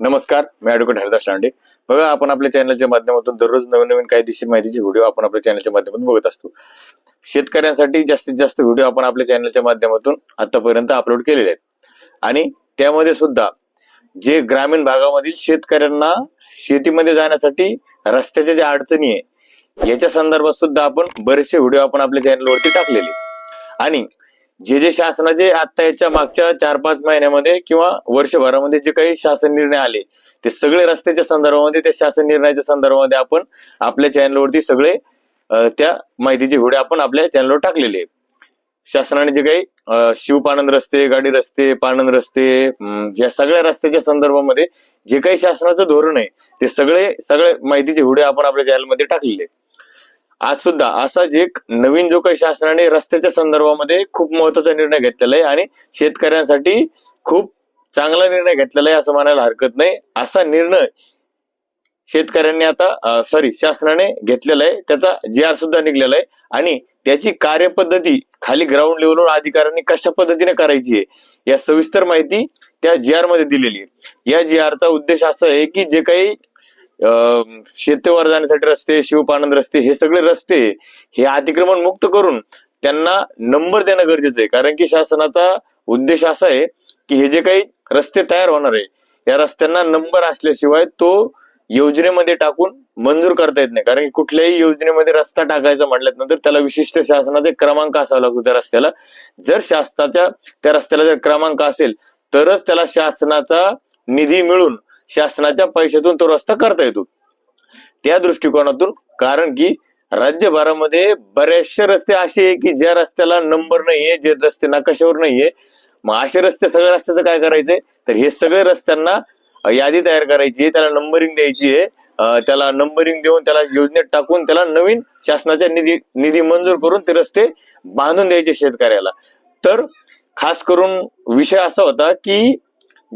नमस्कार मी ॲडव्होकेट हरिदास लांडे. बघा आपण आपल्या चॅनलच्या माध्यमातून दररोज नवीन नवीन कायदेशीर माहितीचे व्हिडिओ आपण आपल्या चॅनलच्या माध्यमातून बघत असतो. शेतकऱ्यांसाठी जास्तीत जास्त व्हिडिओ आपण आपल्या चॅनलच्या माध्यमातून आतापर्यंत अपलोड केलेले आहेत. आणि त्यामध्ये सुद्धा जे ग्रामीण भागामधील शेतकऱ्यांना शेतीमध्ये जाण्यासाठी रस्त्याच्या ज्या अडचणी आहे याच्या संदर्भात सुद्धा आपण बरेचसे व्हिडिओ आपण आपल्या चॅनलवरती टाकलेले आणि जे जे शासनाचे आता याच्या मागच्या चार पाच महिन्यामध्ये किंवा वर्षभरामध्ये जे काही शासन निर्णय आले ते सगळे रस्त्याच्या संदर्भामध्ये त्या शासन निर्णयाच्या संदर्भामध्ये आपण आपल्या चॅनलवरती सगळे त्या माहितीचे व्हिडिओ आपण आपल्या चॅनलवर टाकलेले शासनाने जे काही शिवपानंद रस्ते गाडी रस्ते पानंद रस्ते या सगळ्या रस्त्याच्या संदर्भामध्ये जे काही शासनाचं धोरण आहे ते सगळे सगळे माहितीचे व्हिडिओ आपण आपल्या चॅनलमध्ये टाकलेले आहे. आज सुद्धा असा जे एक नवीन जो काही शासनाने रस्त्याच्या संदर्भामध्ये खूप महत्त्वाचा निर्णय घेतलेला आहे आणि शेतकऱ्यांसाठी खूप चांगला निर्णय घेतलेला आहे असं म्हणायला हरकत नाही. असा निर्णय शेतकऱ्यांनी आता सॉरी शासनाने घेतलेला आहे. त्याचा जी आर सुद्धा निघलेला आहे. आणि त्याची कार्यपद्धती खाली ग्राउंड लेवलवर अधिकाऱ्यांनी कशा पद्धतीने करायची आहे या सविस्तर माहिती त्या जी आरमध्ये दिलेली आहे. या जी आरचा उद्देश असा आहे की जे काही शेतीवर जाण्यासाठी रस्ते शिवपानंद रस्ते हे सगळे रस्ते हे अतिक्रमण मुक्त करून त्यांना नंबर देणं गरजेचं आहे. कारण की शासनाचा उद्देश असा आहे की हे जे काही रस्ते तयार होणार आहे या रस्त्यांना नंबर असल्याशिवाय तो योजनेमध्ये टाकून मंजूर करता येत नाही. कारण की कुठल्याही योजनेमध्ये रस्ता टाकायचा म्हटल्यानंतर त्याला विशिष्ट शासनाचा क्रमांक असावा लागतो त्या रस्त्याला. जर शासनाच्या त्या रस्त्याला जर क्रमांक असेल तरच त्याला शासनाचा निधी मिळून शासनाच्या पैशातून तो रस्ता करता येतो. त्या दृष्टिकोनातून कारण की राज्यभरामध्ये बरेचसे रस्ते असे आहे की ज्या रस्त्याला नंबर नाहीये जे रस्ते नकाशावर नाहीये मग असे रस्ते सगळ्या रस्त्याचं काय करायचंय? तर हे सगळे रस्त्यांना यादी तयार करायची आहे त्याला नंबरिंग द्यायची आहे त्याला नंबरिंग देऊन त्याला योजनेत टाकून त्याला नवीन शासनाच्या निधी निधी मंजूर करून ते रस्ते बांधून द्यायचे शेतकऱ्याला. तर खास करून विषय असा होता की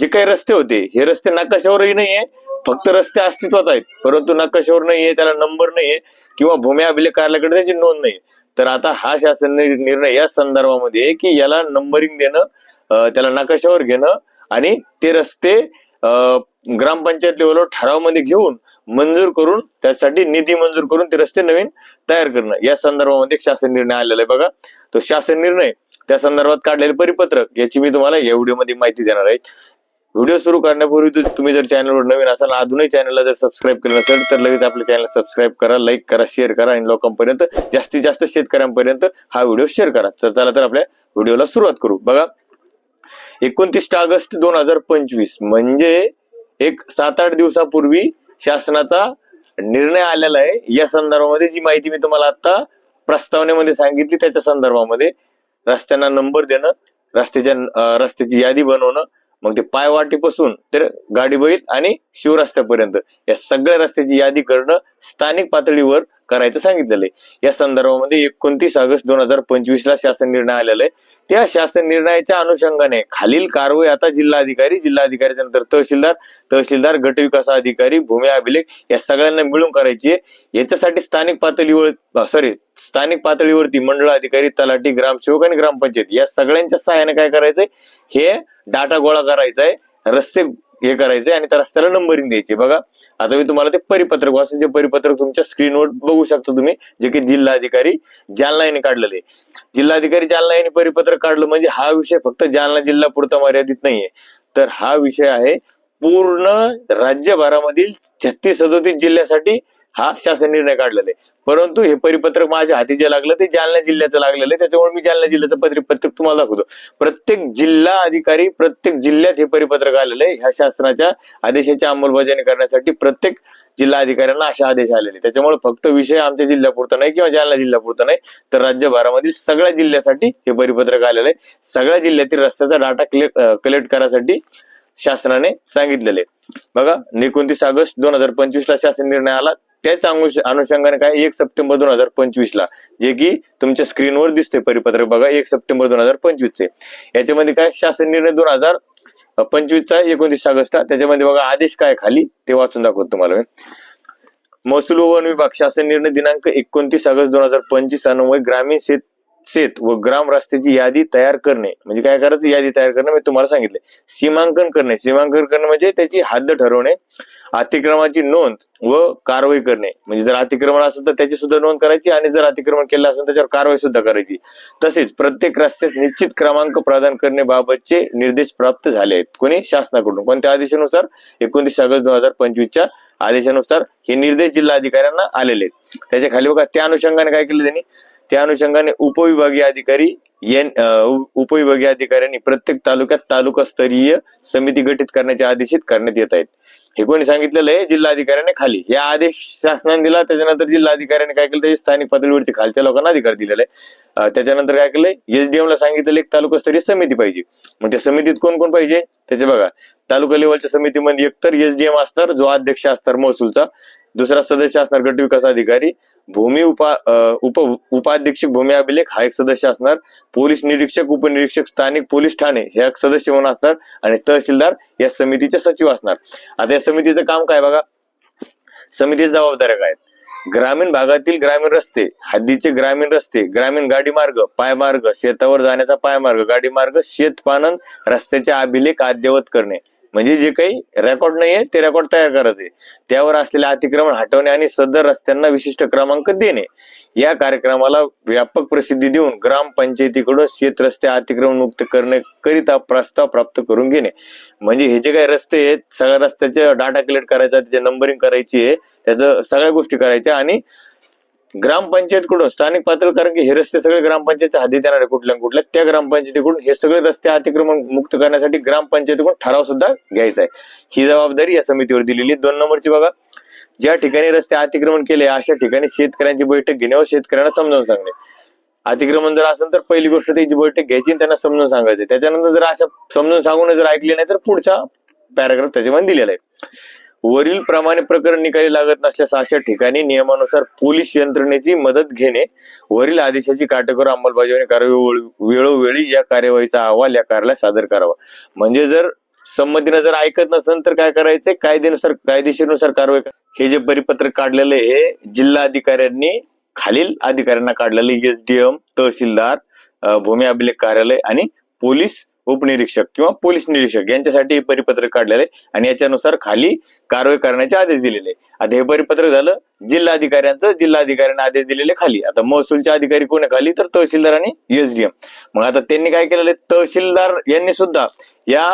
जे काही रस्ते होते हे रस्ते नकाशावरही नाहीये फक्त रस्ते अस्तित्वात आहेत. परंतु नकाशावर नाहीये त्याला नंबर नाहीये किंवा भूमी अभिलेख कार्यालयाकडे त्याची नोंद नाही तर आता हा शासन निर्णय या संदर्भामध्ये आहे की याला नंबरिंग देणं त्याला नकाशावर घेणं आणि ते रस्ते अं, ग्रामपंचायत लेवलवर ठरावमध्ये घेऊन मंजूर करून त्यासाठी निधी मंजूर करून ते रस्ते नवीन तयार करणं. या संदर्भामध्ये एक शासन निर्णय आलेला आहे बघा. तो शासन निर्णय त्या संदर्भात काढलेले परिपत्रक याची मी तुम्हाला या व्हिडिओमध्ये माहिती देणार आहे. व्हिडिओ सुरू करण्यापूर्वी तुम्ही जर चॅनलवर नवीन असाल अजूनही चॅनलला जर सबस्क्राईब केलं नसेल तर लगेच आपल्या चॅनल सबस्क्राईब करा लाईक करा शेअर करा आणि लोकांपर्यंत जास्तीत जास्त शेतकऱ्यांपर्यंत हा व्हिडिओ शेअर करा. तर चला तर आपल्या व्हिडिओला सुरुवात करू. बघा एकोणतीस ऑगस्ट दोन हजार पंचवीस म्हणजे एक सात आठ दिवसापूर्वी शासनाचा निर्णय आलेला आहे. या संदर्भामध्ये जी माहिती मी तुम्हाला आता प्रस्तावनेमध्ये सांगितली त्याच्या संदर्भामध्ये रस्त्यांना नंबर देणं रस्त्याच्या रस्त्याची यादी बनवणं मग ते पायवाटीपासून तर गाडी बैल आणि शिवरस्त्यापर्यंत या सगळ्या रस्त्याची यादी करणं स्थानिक पातळीवर करायचं सांगितलेलं आहे. या संदर्भामध्ये एकोणतीस ऑगस्ट दोन हजार पंचवीस ला शासन निर्णय आलेला आहे. त्या शासन निर्णयाच्या अनुषंगाने खालील कारवाई आता जिल्हाधिकारी जिल्हाधिकारीच्या नंतर तहसीलदार तहसीलदार गटविकास अधिकारी भूमी अभिलेख या सगळ्यांना मिळून करायची याच्यासाठी स्थानिक पातळीवर सॉरी स्थानिक पातळीवरती मंडळ अधिकारी तलाठी ग्रामसेवक आणि ग्रामपंचायत या सगळ्यांच्या सहाय्याने काय करायचंय? हे डाटा गोळा करायचा आहे रस्ते हे करायचे आणि त्या रस्त्याला नंबरिंग द्यायची. बघा आता मी तुम्हाला ते परिपत्रक असं जे परिपत्रक तुमच्या स्क्रीनवर बघू शकता तुम्ही जे की जिल्हाधिकारी जालना यांनी काढलेले ते जिल्हाधिकारी जालना यांनी परिपत्रक काढलं म्हणजे हा विषय फक्त जालना जिल्हा पुरता मर्यादित नाहीये. तर हा विषय आहे पूर्ण राज्यभरामधील छत्तीस सदोतीस जिल्ह्यासाठी हा शासन निर्णय काढलेला. आहे परंतु हे परिपत्रक माझ्या हाती जे लागलं ते जालना जिल्ह्याचं लागलेलं आहे. त्याच्यामुळे मी जालना जिल्ह्याचं परिपत्रक तुम्हाला दाखवतो. प्रत्येक जिल्हा अधिकारी प्रत्येक जिल्ह्यात हे परिपत्रक आलेलं आहे. ह्या शासनाच्या आदेशाची अंमलबजावणी करण्यासाठी प्रत्येक जिल्हा अधिकाऱ्यांना असे आदेश आलेले. त्याच्यामुळे फक्त विषय आमच्या जिल्ह्यापुरता नाही किंवा जालना जिल्ह्यापुरता नाही तर राज्यभरामधील सगळ्या जिल्ह्यासाठी हे परिपत्रक आलेलं आहे. सगळ्या जिल्ह्यातील रस्त्याचा डाटा कलेक्ट करायसाठी शासनाने सांगितलेले बघा एकोणतीस ऑगस्ट दोन हजार पंचवीस ला शासन निर्णय आला. त्याच अनुषंगाने काय एक सप्टेंबर दोन हजार पंचवीस ला जे की तुमच्या स्क्रीनवर दिसते परिपत्रक बघा एक सप्टेंबर दोन हजार पंचवीस चे. याच्यामध्ये काय शासन निर्णय दोन हजार पंचवीसचा एकोणतीस ऑगस्टला त्याच्यामध्ये बघा आदेश काय खाली ते वाचून दाखवतो तुम्हाला मी. महसूल व वन विभाग शासन निर्णय दिनांक एकोणतीस ऑगस्ट दोन हजार पंचवीस अन्वये ग्रामीण शेत शेत व ग्राम रस्त्याची यादी तयार करणे. म्हणजे काय करायचं? यादी तयार करणे. मी तुम्हाला सांगितले. सीमांकन करणे. सीमांकन करणे म्हणजे त्याची हद्द ठरवणे. अतिक्रमणाची नोंद व कारवाई करणे. म्हणजे जर अतिक्रमण असेल तर त्याची सुद्धा नोंद करायची आणि जर अतिक्रमण केलं असेल त्याच्यावर कारवाई सुद्धा करायची. तसेच प्रत्येक रस्त्यास निश्चित क्रमांक प्रदान करण्याबाबतचे निर्देश प्राप्त झाले आहेत. कोणी? शासनाकडून. कोणत्या आदेशानुसार? एकोणतीस ऑगस्ट दोन हजार पंचवीसच्या आदेशानुसार हे निर्देश जिल्हा अधिकाऱ्यांना आलेले आहेत. त्याच्याखाली बघा त्या अनुषंगाने काय केलं त्यांनी? त्या अनुषंगाने उपविभागीय अधिकारी उपविभागीय अधिकाऱ्यांनी प्रत्येक तालुक्यात तालुकास्तरीय समिती गठीत करण्याचे आदेशित करण्यात येत आहेत. हे कोणी सांगितलेलं आहे? जिल्हाधिकाऱ्याने खाली. या आदेश शासनाने दिला त्याच्यानंतर जिल्हाधिकाऱ्याने काय केलं? त्याची स्थानिक पातळीवरती खालच्या लोकांना अधिकार दिलेला आहे त्याच्यानंतर काय केलंय एसडीएम ला सांगितलेलं एक तालुकास्तरीय समिती पाहिजे. मग त्या समितीत कोण कोण पाहिजे? त्याचे बघा. तालुका लेवलच्या समितीमध्ये एकतर एसडीएम असणार जो अध्यक्ष असणार महसूलचा. दुसरा सदस्य असणार गट विकास अधिकारी. भूमी उपा उप उपाध्यक्षक भूमी अभिलेख हा एक सदस्य असणार. पोलीस निरीक्षक उपनिरीक्षक स्थानिक पोलीस ठाणे हे एक सदस्य म्हणून असणार आणि तहसीलदार या समितीचे सचिव असणार. आता या समितीचं काम काय बघा? समितीच्या जबाबदाऱ्या काय आहेत? ग्रामीण भागातील ग्रामीण रस्ते हद्दीचे ग्रामीण रस्ते ग्रामीण गाडी मार्ग पायमार्ग शेतावर जाण्याचा पायमार्ग गाडी मार्ग शेतपानन रस्त्याचे अभिलेख अद्ययावत करणे. म्हणजे जे काही रेकॉर्ड नाहीये ते रेकॉर्ड तयार करायचे. त्यावर असलेले अतिक्रमण हटवणे आणि सदर रस्त्यांना विशिष्ट क्रमांक देणे. या कार्यक्रमाला व्यापक प्रसिद्धी देऊन ग्रामपंचायतीकडून शेत रस्ते अतिक्रमण मुक्त करण्याकरिता प्रस्ताव प्राप्त करून घेणे. म्हणजे हे जे काही रस्ते आहेत सगळ्या रस्त्याचे डाटा कलेक्ट करायचा त्याचे नंबरिंग करायची आहे त्याचं सगळ्या गोष्टी करायच्या आणि ग्रामपंचायतकडून स्थानिक पातळी कारण की हे रस्ते सगळे ग्रामपंचायतच्या हद्दीत येणार आहे कुठल्या कुठल्या. त्या ग्रामपंचायतीकडून हे सगळे रस्ते अतिक्रमण मुक्त करण्यासाठी ग्रामपंचायतीकडून ठराव सुद्धा घ्यायचा आहे. ही जबाबदारी या समितीवर दिलेली आहे. दोन नंबरची बघा. ज्या ठिकाणी रस्ते अतिक्रमण केले अशा ठिकाणी शेतकऱ्यांची बैठक घेण्यावर शेतकऱ्यांना समजावून सांगणे. अतिक्रमण जर असेल तर पहिली गोष्ट त्याची बैठक घ्यायची आणि त्यांना समजून सांगायचं त्याच्यानंतर जर असं समजून सांगून जर ऐकले नाही तर पुढचा पॅराग्राफ त्याच्यामध्ये दिलेला आहे. वरील प्रमाणे प्रकरण निकाली लागत नसल्यास अशा ठिकाणी नियमानुसार पोलीस यंत्रणेची मदत घेणे वरील आदेशाची काटेकोर अंमलबजावणी करावी वेळोवेळी या कार्यवाहीचा अहवाल या कार्याला सादर करावा. म्हणजे जर संमतीनं जर ऐकत नसेल तर काय करायचंय? कायदेनुसार कायदेशीरनुसार कारवाई हे जे परिपत्रक काढलेलं आहे हे जिल्हा अधिकाऱ्यांनी खालील अधिकाऱ्यांना काढलेले एसडीएम तहसीलदार भूमी अभिलेख कार्यालय आणि पोलीस उपनिरीक्षक किंवा पोलीस निरीक्षक यांच्यासाठी हे परिपत्रक काढलेले आणि याच्यानुसार खाली कारवाई करण्याचे आदेश दिलेले आहे. आता हे परिपत्रक झालं जिल्हा अधिकाऱ्यांचं जिल्हा अधिकाऱ्यांना आदेश दिलेले खाली. आता महसूलचे अधिकारी कोण खाली तर तहसीलदार आणि एसडीएम. मग आता त्यांनी काय केलेलं तहसीलदार यांनी सुद्धा या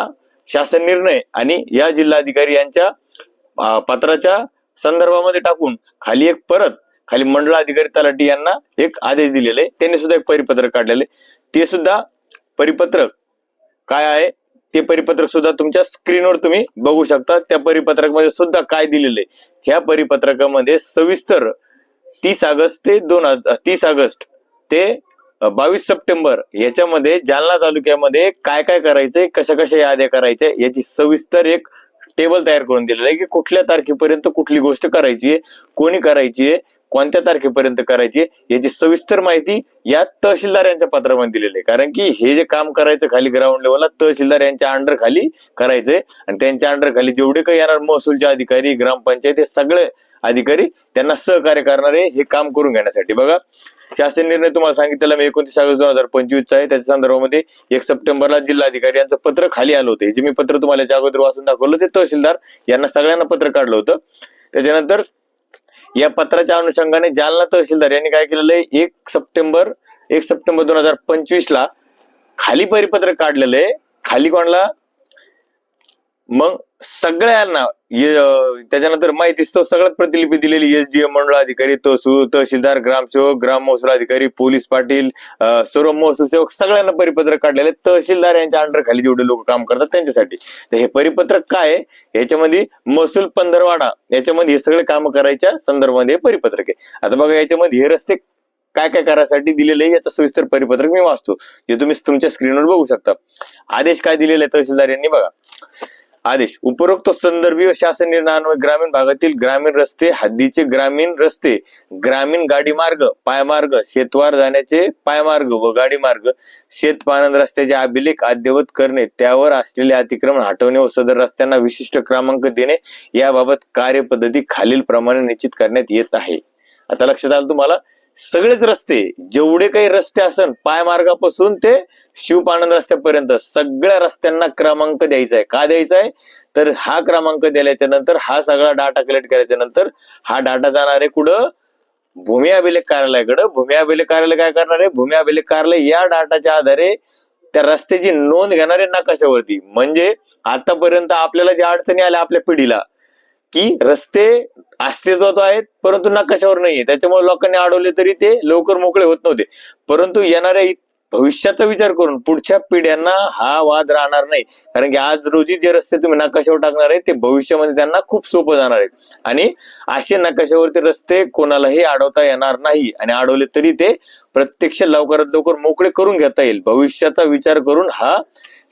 शासन निर्णय आणि या जिल्हाधिकारी यांच्या पत्राच्या संदर्भामध्ये टाकून खाली एक परत खाली मंडळ अधिकारी तलाठी यांना एक आदेश दिलेले त्यांनी सुद्धा एक परिपत्रक काढलेले ते सुद्धा परिपत्रक काय आहे ते परिपत्रक सुद्धा तुमच्या स्क्रीनवर तुम्ही बघू शकता. त्या परिपत्रकामध्ये सुद्धा काय दिलेलं आहे? ह्या परिपत्रकामध्ये सविस्तर तीस ऑगस्ट ते दोन तीस ऑगस्ट ते बावीस सप्टेंबर याच्यामध्ये जालना तालुक्यामध्ये काय काय करायचंय कशा कशा याद्या करायच्या याची सविस्तर एक टेबल तयार करून दिलेलं आहे की कुठल्या तारखेपर्यंत कुठली गोष्ट करायची आहे कोणी करायची आहे कोणत्या तारखेपर्यंत करायची याची सविस्तर माहिती या तहसीलदार यांच्या पत्रामध्ये दिलेली आहे. कारण की हे जे काम करायचं खाली ग्राउंड लेवलला तहसीलदार यांच्या अंडर खाली करायचंय. आणि त्यांच्या अंडर खाली जेवढे काही येणार महसूलचे अधिकारी ग्रामपंचायत हे सगळे अधिकारी त्यांना सहकार्य करणारे हे काम करून घेण्यासाठी. बघा शासन निर्णय तुम्हाला सांगितलेला मी एकोणतीस ऑगस्ट दोन हजार पंचवीसचा आहे. त्याच्या संदर्भामध्ये एक सप्टेंबरला जिल्हाधिकारी यांचं पत्र खाली आलं होतं. हे जे मी पत्र तुम्हाला अगोदर वाचून दाखवलं ते तहसीलदार यांना सगळ्यांना पत्र काढलं होतं. त्याच्यानंतर या पत्राच्या अनुषंगाने जालना तहसीलदार यांनी काय केलेलं आहे? एक सप्टेंबर एक सप्टेंबर दोन हजार पंचवीस ला खाली परिपत्रक काढलेलं आहे. खाली कोणाला? मग सगळ्यांना त्याच्यानंतर माहितीच तो सगळ्यात प्रतिलिपी दिलेली एसडीएम मंडळ अधिकारी तहसील तहसीलदार ग्रामसेवक ग्राम महसूल अधिकारी पोलीस पाटील सर्व महसूल सेवक सगळ्यांना परिपत्रक काढलेले तहसीलदार यांच्या अंडर खाली जेवढे लोक काम करतात त्यांच्यासाठी. तर हे परिपत्रक काय आहे? याच्यामध्ये महसूल पंधरवाडा याच्यामध्ये हे सगळे काम करायच्या संदर्भामध्ये हे परिपत्रक आहे. आता बघा याच्यामध्ये हे रस्ते काय काय करायसाठी दिलेले याचं सविस्तर परिपत्रक मी वाचतो. जे तुम्ही तुमच्या स्क्रीनवर बघू शकता. आदेश काय दिलेले तहसीलदार यांनी बघा. आदेश. उपरोक्त संदर्भी व शासन निर्णयान्वये ग्रामीण भागातील ग्रामीण रस्ते हद्दीचे ग्रामीण रस्ते ग्रामीण गाडी मार्ग पायमार्ग शेतवार जाण्याचे पायमार्ग व गाडी मार्ग शेतपानंद रस्त्याचे अभिलेख अद्यवत करणे त्यावर असलेले अतिक्रमण हटवणे व सदर रस्त्यांना विशिष्ट क्रमांक देणे याबाबत कार्यपद्धती खालील प्रमाणे निश्चित करण्यात येत आहे. आता लक्षात आलं तुम्हाला? सगळेच रस्ते जेवढे काही रस्ते असन पायमार्गापासून ते शिवपानंद रस्त्यापर्यंत सगळ्या रस्त्यांना क्रमांक द्यायचा आहे. का द्यायचा आहे? तर हा क्रमांक दिल्याच्या नंतर हा सगळा डाटा कलेक्ट केल्याच्यानंतर हा डाटा जाणार आहे कुठं? भूमी अभिलेख कार्यालयाकडे. भूमी अभिलेख कार्यालय काय करणार आहे? भूमी अभिलेख कार्यालय या डाटाच्या आधारे त्या रस्त्याची नोंद घेणार आहे नकाशावरती म्हणजे आतापर्यंत आपल्याला ज्या अडचणी आल्या आपल्या पिढीला की रस्ते अस्तित्वात आहेत परंतु नकाशावर नाहीये. त्याच्यामुळे लोकांनी अडवले तरी ते लवकर मोकळे होत नव्हते. परंतु येणाऱ्या भविष्याचा विचार करून पुढच्या पिढ्यांना हा वाद राहणार नाही. कारण की आज रोजी जे रस्ते तुम्ही नकाशावर टाकणार आहे ते भविष्यामध्ये त्यांना खूप सोपं जाणार आहे. आणि असे नकाशावरती रस्ते कोणालाही अडवता येणार नाही. आणि अडवले तरी ते प्रत्यक्ष लवकरात लवकर मोकळे करून घेता येईल. भविष्याचा विचार करून हा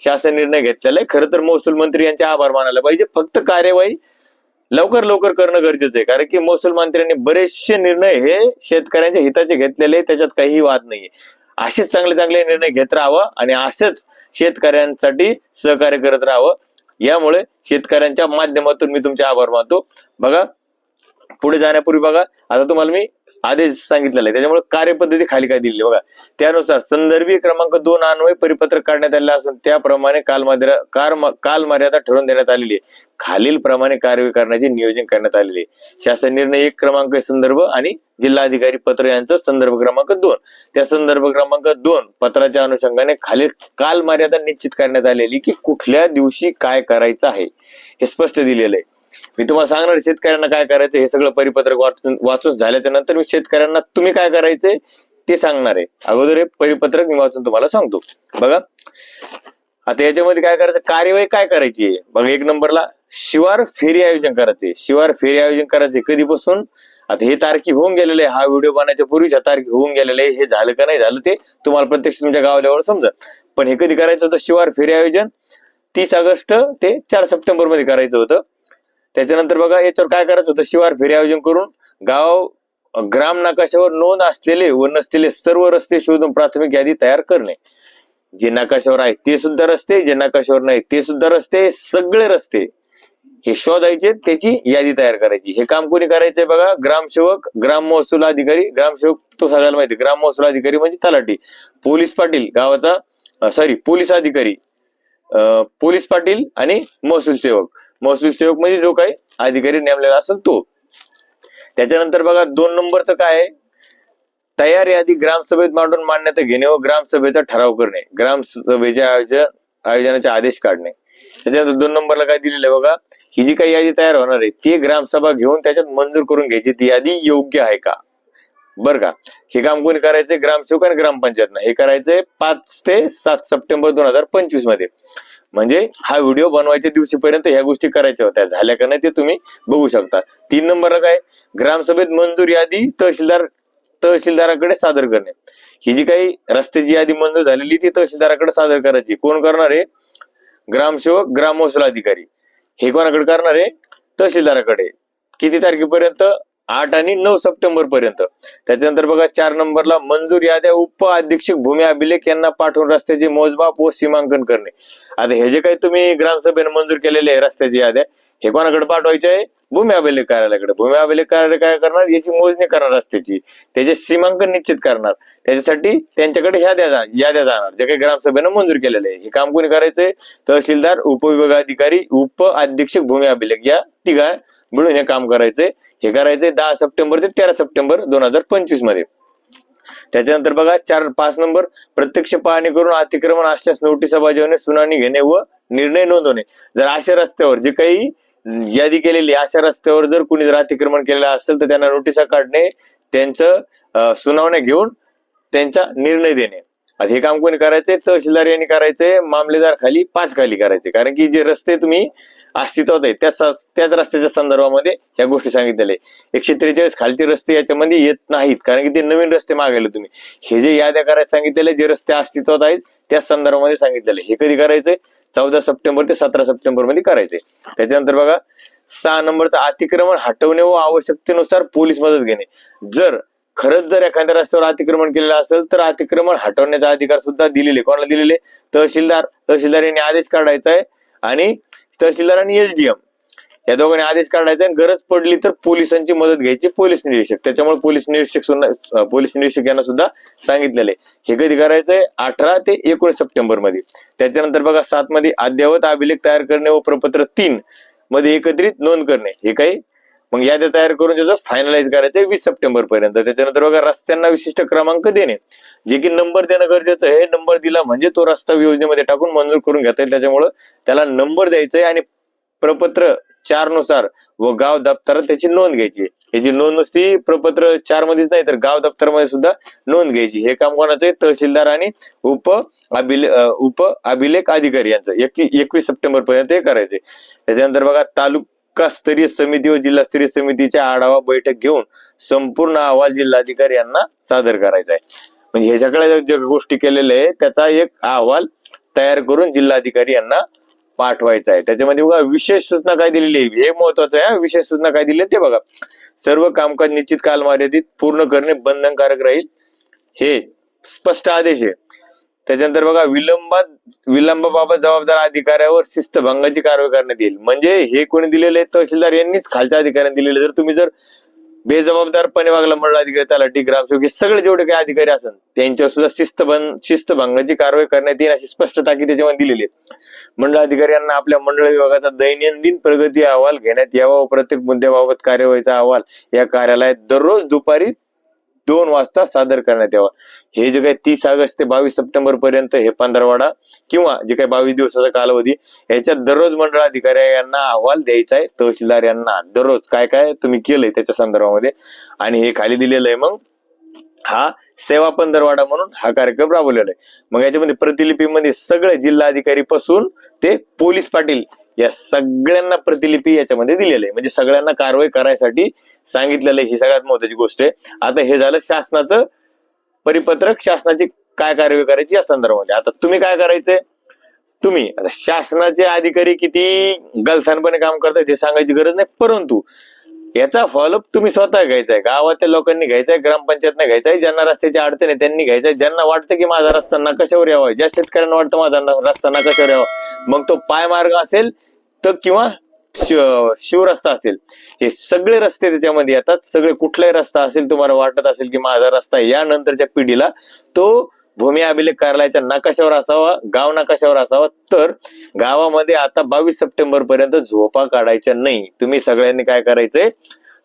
शासन निर्णय घेतलेला आहे. खरं तर महसूल मंत्री यांचे आभार मानायला पाहिजे. फक्त कार्यवाही लवकर लवकर करणं गरजेचं आहे. कारण की महसूल मंत्र्यांनी बरेचसे निर्णय हे शेतकऱ्यांच्या हिताचे घेतलेले आहे, त्याच्यात काहीही वाद नाहीये. असेच चांगले चांगले निर्णय घेत राहावं आणि असंच शेतकऱ्यांसाठी सहकार्य करत राहावं. यामुळे शेतकऱ्यांच्या माध्यमातून मी तुमचे आभार मानतो. बघा पुढे जाण्यापूर्वी बघा आता तुम्हाला मी आदेश सांगितलेला आहे. त्याच्यामुळे कार्यपद्धती खाली काय दिली बघा. त्यानुसार संदर्भी क्रमांक दोन अन्वय परिपत्रक काढण्यात आले असून त्याप्रमाणे कालमर्यादा कार कालमर्यादा ठरवून देण्यात आलेली आहे. खालील प्रमाणे कार्यवाही करण्याचे नियोजन करण्यात आलेले आहे. शासन निर्णय एक क्रमांक संदर्भ आणि जिल्हाधिकारी पत्र यांचा संदर्भ क्रमांक दोन. त्या संदर्भ क्रमांक दोन पत्राच्या अनुषंगाने खालील कालमर्यादा निश्चित करण्यात आलेली की कुठल्या दिवशी काय करायचं आहे. हे स्पष्ट दिलेलं आहे. मी तुम्हाला सांगणार शेतकऱ्यांना काय करायचं हे सगळं परिपत्रक वाचून वाचून झाल्याच्यानंतर मी शेतकऱ्यांना तुम्ही काय करायचंय ते सांगणार आहे. अगोदर हे परिपत्रक मी वाचून तुम्हाला सांगतो. बघा. आता याच्यामध्ये काय करायचं? कार्यवाही काय करायची आहे? बघा एक नंबरला शिवार फेरी आयोजन करायचे शिवार फेरी आयोजन करायचे कधीपासून? आता हे तारखी होऊन गेलेले आहे. हा व्हिडिओ बनवायच्या पूर्वीच्या तारखी होऊन गेलेले हे झालं का नाही झालं ते तुम्हाला प्रत्यक्ष तुमच्या गावल्यावर समजा पण हे कधी करायचं होतं? शिवार फेरी आयोजन तीस ऑगस्ट ते चार सप्टेंबरमध्ये करायचं होतं. त्याच्यानंतर बघा याच्यावर काय करायचं होतं? शिवार फेरी आयोजन करून गाव ग्राम नकाशावर नोंद असलेले व नसलेले सर्व रस्ते शोधून प्राथमिक यादी तयार करणे. जे नकाशावर आहे ते सुद्धा रस्ते जे नकाशावर नाही ते सुद्धा रस्ते सगळे रस्ते हे शोधायचे त्याची यादी तयार करायची. हे काम कोणी करायचंय बघा? ग्रामसेवक ग्राम महसूल अधिकारी ग्रामसेवक तो सगळ्याला माहिती ग्राम महसूल अधिकारी म्हणजे तलाठी. पोलीस पाटील गावाचा सॉरी पोलीस अधिकारी पोलीस पाटील आणि महसूल सेवक. महसूल सेवक म्हणजे जो काही अधिकारी नेमलेला असेल तो. त्याच्यानंतर बघा दोन नंबरचं काय आहे? तयार यादी ग्रामसभेत मांडून मान्यता घेणे व ग्रामसभेचा ठराव करणे. ग्रामसभेच्या आयोजन आयोजनाचे आदेश काढणे. त्याच्यानंतर दोन नंबरला काय दिलेलं आहे बघा? ही जी काही यादी तयार होणार आहे ती ग्रामसभा घेऊन त्याच्यात मंजूर करून घ्यायची. ती यादी योग्य आहे का? बर का? हे काम कोणी करायचंय? ग्रामसेवक आणि ग्रामपंचायतनं. हे करायचंय पाच ते सात सप्टेंबर दोन हजार पंचवीसमध्ये म्हणजे हा व्हिडिओ बनवायच्या दिवशीपर्यंत ह्या गोष्टी करायच्या होत्या. झाल्या का नाही ते तुम्ही बघू शकता. तीन नंबरला काय? ग्रामसभेत मंजूर यादी तहसीलदार तहसीलदाराकडे सादर करणे. ही जी काही रस्त्याची यादी मंजूर झालेली ती तहसीलदाराकडे सादर करायची. कोण करणार आहे? ग्रामसेवक ग्राम महसूल अधिकारी. हे कोणाकडे करणार आहे? तहसीलदाराकडे. किती तारखेपर्यंत? आठ आणि नऊ सप्टेंबर पर्यंत. त्याच्यानंतर बघा चार नंबरला मंजूर याद्या उप अधीक्षक भूमी अभिलेख यांना पाठवून रस्त्याचे मोजमाप व सीमांकन करणे. आता हे जे काही तुम्ही ग्रामसभेने मंजूर केलेले आहे रस्त्याची याद्या हे कोणाकडे पाठवायचे आहे? भूमी अभिलेख कार्यालयाकडे. भूमी अभिलेख कार्यालय काय करणार? याची मोजणी करणार रस्त्याची. त्याचे सीमांकन निश्चित करणार. त्याच्यासाठी त्यांच्याकडे याद्या जा- याद्या जाणार. जे काही ग्रामसभेनं मंजूर केलेले आहे. हे काम कोणी करायचंय? तहसीलदार उपविभागाधिकारी उप अधीक्षक भूमी अभिलेख. या तिघा मिळून हे काम करायचंय. हे करायचंय दहा सप्टेंबर ते तेरा सप्टेंबर दोन हजार पंचवीसमध्ये. त्याच्यानंतर बघा चार पाच नंबर प्रत्यक्ष पाहणी करून अतिक्रमण असल्यास नोटीसा बजावणे सुनावणी घेणे व निर्णय नोंदवणे. जर अशा रस्त्यावर जे काही यादी केलेली अशा रस्त्यावर जर कुणी जर अतिक्रमण केलेलं असेल तर त्यांना नोटिसा काढणे त्यांचं सुनावण्या घेऊन त्यांचा निर्णय देणे. हे काम कोणी करायचंय? तहसीलदार यांनी करायचंय मामलेदार खाली पाच खाली करायचे कारण की जे रस्ते तुम्ही अस्तित्वात आहे. त्याच त्याच रस्त्याच्या संदर्भामध्ये या गोष्टी सांगितलेल्या आहे. एकशे त्रेचाळीस खालचे रस्ते याच्यामध्ये येत नाहीत. कारण की ते नवीन रस्ते मागायले तुम्ही. हे जे याद्या करायला सांगितलेले जे रस्ते अस्तित्वात आहेत त्याच संदर्भामध्ये सांगितलेले. हे कधी करायचंय? चौदा सप्टेंबर ते सतरा सप्टेंबरमध्ये करायचंय. त्याच्यानंतर बघा सहा नंबरचं अतिक्रमण हटवणे व आवश्यकतेनुसार पोलीस मदत घेणे. जर खरंच जर एखाद्या रस्त्यावर अतिक्रमण केलेलं असेल तर अतिक्रमण हटवण्याचा अधिकार सुद्धा दिलेले. कोणाला दिलेले? तहसीलदार. तहसीलदार यांनी आदेश काढायचा आहे. आणि तहसीलदार आणि एसडीएम या दोघांनी आदेश काढायचा आणि गरज पडली तर पोलिसांची मदत घ्यायची पोलीस निरीक्षक. त्याच्यामुळे पोलीस निरीक्षक पोलीस निरीक्षक यांना सुद्धा सांगितलेले हे कधी करायचंय? अठरा ते एकोणीस सप्टेंबरमध्ये त्याच्यानंतर बघा सात मध्ये अद्ययावत अभिलेख तयार करणे व प्रपत्र तीन मध्ये एकत्रित नोंद करणे. हे काही मग याद्या तयार करून त्याचं फायनलाइज करायचं वीस सप्टेंबर पर्यंत. त्याच्यानंतर बघा रस्त्यांना विशिष्ट क्रमांक देणे. जे की नंबर देणं गरजेचं आहे. नंबर दिला म्हणजे तो रस्ता योजनेमध्ये टाकून मंजूर करून घेता येईल. त्याच्यामुळं त्याला नंबर द्यायचा आहे आणि प्रपत्र चारनुसार व गाव दप्तरात त्याची नोंद घ्यायची याची नोंद नुसती प्रपत्र चार मध्येच नाही तर गाव दप्तरमध्ये सुद्धा नोंद घ्यायची हे काम कोणाचं आहे? तहसीलदार आणि उप अभिले उप अभिलेख अधिकारी यांचं. एकवीस सप्टेंबर पर्यंत हे करायचंय. त्याच्यानंतर बघा तालुक स्तरीय समिती व जिल्हास्तरीय समितीच्या आढावा बैठक घेऊन संपूर्ण अहवाल जिल्हाधिकारी यांना सादर करायचा आहे. म्हणजे ह्या सगळ्या ज्या गोष्टी केलेल्या आहे त्याचा एक अहवाल तयार करून जिल्हाधिकारी यांना पाठवायचा आहे. त्याच्यामध्ये बघा विशेष सूचना काय दिलेली आहे? हे महत्वाचं आहे विशेष सूचना काय दिली ते बघा. सर्व कामकाज निश्चित कालमर्यादित पूर्ण करणे बंधनकारक राहील हे स्पष्ट आदेश आहे. त्याच्यानंतर बघा विलंबात विलंबाबाबत जबाबदार अधिकाऱ्यावर शिस्तभंगाची कारवाई करण्यात येईल. म्हणजे हे कोणी दिलेले तहसीलदार यांनीच खालच्या अधिकाऱ्यांनी दिलेले. जर तुम्ही जर बेजबाबदारपणे वागला मंडळ अधिकारी तलाठी ग्रामसेवक हे सगळे जेवढे काही अधिकारी असन त्यांच्यावर सुद्धा शिस्तभंग शिस्तभंगाची कारवाई करण्यात येईल अशी स्पष्ट की त्याच्यामध्ये दिलेली आहे. मंडळ अधिकारी यांना आपल्या मंडळ विभागाचा दैनंदिन प्रगती अहवाल घेण्यात यावा व प्रत्येक मुद्द्याबाबत कार्यवाहीचा अहवाल या कार्यालयात दररोज दुपारी दोन वाजता सादर करण्यात यावा. हे जे काही तीस ऑगस्ट ते बावीस सप्टेंबर पर्यंत हे पंधरवाडा किंवा जे काही बावीस दिवसाचा कालावधी याच्यात दररोज मंडळ अधिकारी यांना अहवाल द्यायचा आहे. तहसीलदार यांना दररोज काय काय तुम्ही केलंय त्याच्या संदर्भामध्ये. आणि हे खाली दिलेलं आहे मग हा सेवा पंधरवाडा म्हणून हा कार्यक्रम राबवलेला आहे. मग याच्यामध्ये प्रतिलिपीमध्ये सगळे जिल्हाधिकारी पासून ते पोलीस पाटील या सगळ्यांना प्रतिलिपी याच्यामध्ये दिलेले आहे. म्हणजे सगळ्यांना कारवाई करायसाठी सांगितलेलं आहे ही सगळ्यात महत्वाची गोष्ट आहे. आता हे झालं शासनाचं परिपत्रक शासनाची काय कारवाई करायची या संदर्भामध्ये. आता तुम्ही काय करायचंय? तुम्ही आता शासनाचे अधिकारी किती गलथानपणे काम करतात हे सांगायची गरज नाही परंतु याचा फॉलोअप तुम्ही स्वतः घ्यायचा आहे गावाच्या लोकांनी घ्यायचा आहे ग्रामपंचायतने घ्यायचा आहे ज्यांना रस्त्याची अडचण आहे त्यांनी घ्यायचा आहे ज्यांना वाटतं की माझा रस्ता नकाशावर यावा ज्या शेतकऱ्यांना वाटतं माझा रस्ता नकाशावर यावा मग तो पायमार्ग असेल तर किंवा शिव- शिवरस्ता असेल. हे सगळे रस्ते त्याच्यामध्ये येतात. सगळे कुठलाही रस्ता असेल तुम्हाला वाटत असेल की माझा रस्ता या नंतरच्या पिढीला तो भूमी अभिलेख कार्यालयाच्या नकाशावर असावा गाव नकाशावर असावा. तर गावामध्ये आता बावीस सप्टेंबर पर्यंत झोपा काढायच्या नाही. तुम्ही सगळ्यांनी काय करायचंय?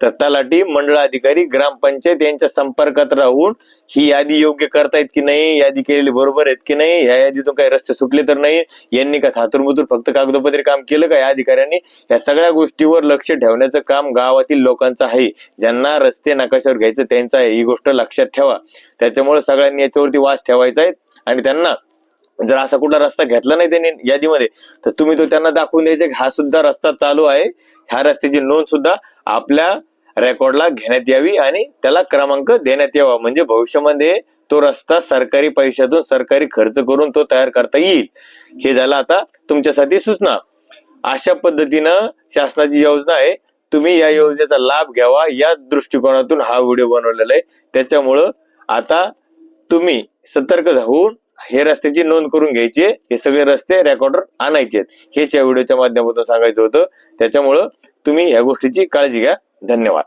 तर तलाठी मंडळ अधिकारी ग्रामपंचायत यांच्या संपर्कात राहून ही यादी योग्य करतायत की नाही यादी केलेली बरोबर आहेत की नाही या यादीतून काही रस्ते सुटले तर नाही यांनी का थातुरमुतूर फक्त कागदोपत्री काम केलं का या अधिकाऱ्यांनी? या सगळ्या गोष्टीवर लक्ष ठेवण्याचं काम गावातील लोकांचं आहे. ज्यांना रस्ते नकाशावर घ्यायचं त्यांचं आहे. ही गोष्ट लक्षात ठेवा. त्याच्यामुळे सगळ्यांनी याच्यावरती वास ठेवायचा आहे आणि त्यांना जर असा कुठला रस्ता घेतला नाही त्यांनी यादीमध्ये तर तुम्ही तो त्यांना दाखवून द्यायचा की हा सुद्धा रस्ता चालू आहे. ह्या रस्त्याची नोंद सुद्धा आपल्या रेकॉर्डला घेण्यात यावी आणि त्याला क्रमांक देण्यात यावा. म्हणजे भविष्यामध्ये तो रस्ता सरकारी पैशातून सरकारी खर्च करून तो तयार करता येईल. हे झालं आता तुमच्यासाठी सूचना. अशा पद्धतीनं शासनाची योजना आहे. तुम्ही या योजनेचा लाभ घ्यावा. या दृष्टिकोनातून हा व्हिडिओ बनवलेला आहे. त्याच्यामुळं आता तुम्ही सतर्क होऊन हे रस्त्याची नोंद करून घ्यायची हे सगळे रस्ते रेकॉर्डर आणायचे हेच या व्हिडिओच्या माध्यमातून सांगायचं होतं. त्याच्यामुळं तुम्ही या गोष्टीची काळजी घ्या. धन्यवाद.